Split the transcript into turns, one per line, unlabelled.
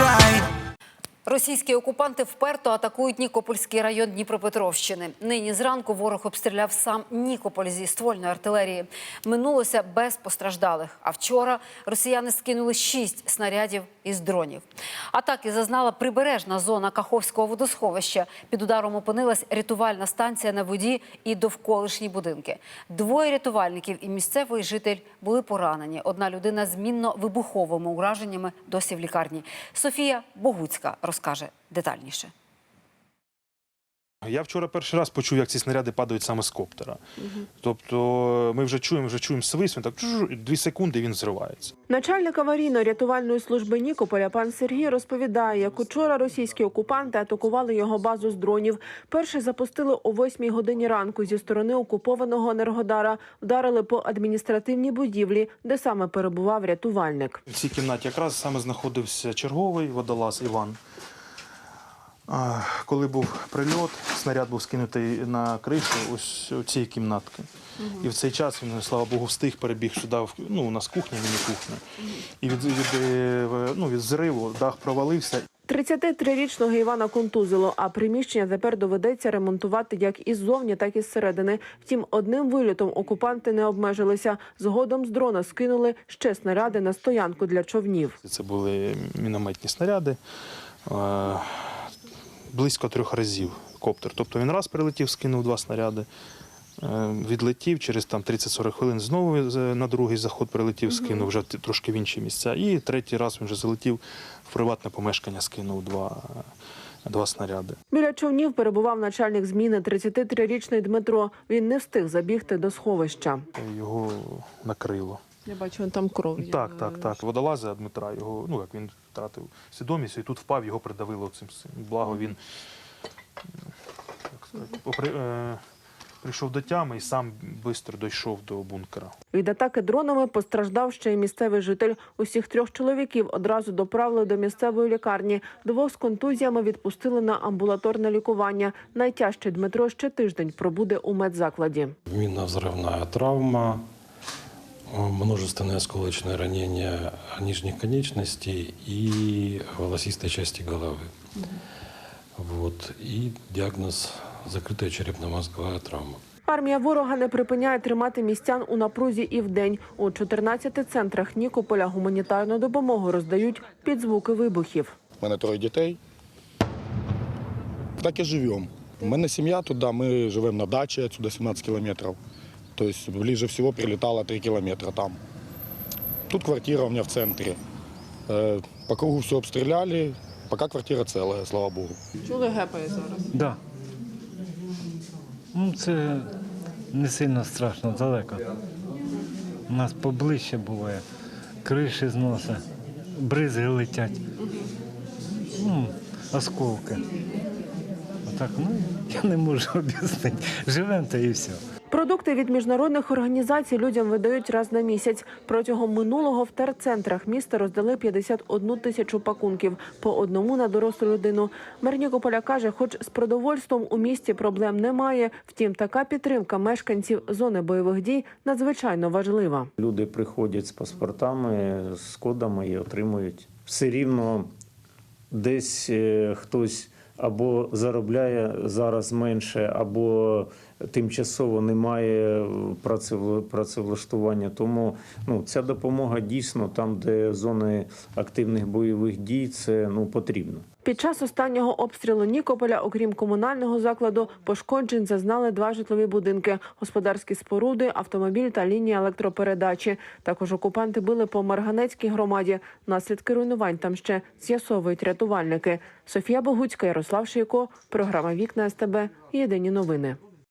tried
Російські окупанти вперто атакують Нікопольський район Дніпропетровщини. Нині зранку ворог обстріляв сам Нікополь зі ствольної артилерії. Минулося без постраждалих. А вчора росіяни скинули шість снарядів із дронів. Атаки зазнала прибережна зона Каховського водосховища. Під ударом опинилась рятувальна станція на воді і довколишні будинки. Двоє рятувальників і місцевий житель були поранені. Одна людина з мінно-вибуховими ураженнями досі в лікарні. Софія Богуцька wskaże detalniejszy.
Я вчора перший раз почув, як ці снаряди падають саме з коптера. Тобто ми вже чуємо, вже чуємо свист, він так дві секунди він зривається.
Начальник аварійно-рятувальної служби Нікополя пан Сергій розповідає, як учора російські окупанти атакували його базу з дронів. Перший запустили о 8 годині ранку зі сторони окупованого Енергодара. Вдарили по адміністративній будівлі, де саме перебував рятувальник.
В цій кімнаті якраз саме знаходився черговий водолаз Іван. Коли був прильот, снаряд був скинутий на кришу ось у цієї кімнатки. І в цей час він, слава Богу, встиг перебіг сюди, ну, у нас кухня, міні-кухня. І від, від, е, ну, від зриву дах провалився.
33-річного Івана контузило, а приміщення тепер доведеться ремонтувати як іззовні, так і зсередини. Втім, одним вильотом окупанти не обмежилися. Згодом з дрона скинули ще снаряди на стоянку для човнів.
Це були мінометні снаряди. Е, Близько трьох разів коптер. Тобто він раз прилетів, скинув два снаряди, е, відлетів через там 30-40 хвилин, знову з- на другий заход прилетів, скинув вже трошки в інші місця. І третій раз він вже залетів в приватне помешкання, скинув два, два снаряди.
Біля човнів перебував начальник зміни 33-річний Дмитро. Він не встиг забігти до сховища.
Його накрило.
Я бачу, там кров.
Так, так, так. Водолаза Дмитра, його, ну як він втратив свідомість і тут впав, його придавило цим. Благо він як сказати, попри- е, прийшов до тями і сам швидко дійшов до бункера.
Від атаки дронами постраждав ще й місцевий житель. Усіх трьох чоловіків одразу доправили до місцевої лікарні. Двох з контузіями відпустили на амбулаторне лікування. Найтяжчий Дмитро ще тиждень пробуде у медзакладі.
Минно-взрывная травма, э, множественное осколочное ранение нижних конечностей и волосистой части головы. Вот. И диагноз закрытая черепно-мозговая травма.
Армія ворога не припиняє тримати містян у напрузі і вдень. У 14 центрах Нікополя гуманітарну допомогу роздають під звуки вибухів.
У мене троє дітей. Так і живемо. У мене сім'я тут, да, ми живемо на дачі, отсюда 17 кілометрів. Тобто ближе всього прилітало 3 кілометри там. Тут квартира у мене в центрі. Е, По кругу все обстріляли, поки квартира ціла, слава Богу.
Чули гепає зараз?
Да. Ну, це не сильно страшно, далеко. У нас поближче буває. Криші зносить, бризги летять. Ну, осколки. Отак, ну, я не можу об'яснити. Живемо та і все.
Продукти від міжнародних організацій людям видають раз на місяць. Протягом минулого в терцентрах міста роздали 51 тисячу пакунків по одному на дорослу людину. Мер Нікополя каже, хоч з продовольством у місті проблем немає. Втім, така підтримка мешканців зони бойових дій надзвичайно важлива.
Люди приходять з паспортами, з кодами і отримують. Все рівно десь е, хтось або заробляє зараз менше, або тимчасово немає працевла- працевлаштування. Тому ну, ця допомога дійсно там, де зони активних бойових дій, це ну, потрібно.
Під час останнього обстрілу Нікополя, окрім комунального закладу, пошкоджень зазнали два житлові будинки, господарські споруди, автомобіль та лінія електропередачі. Також окупанти били по Марганецькій громаді. Наслідки руйнувань там ще з'ясовують рятувальники. Софія Богуцька, Ярослав Шийко, програма Вікна СТБ. Єдині новини.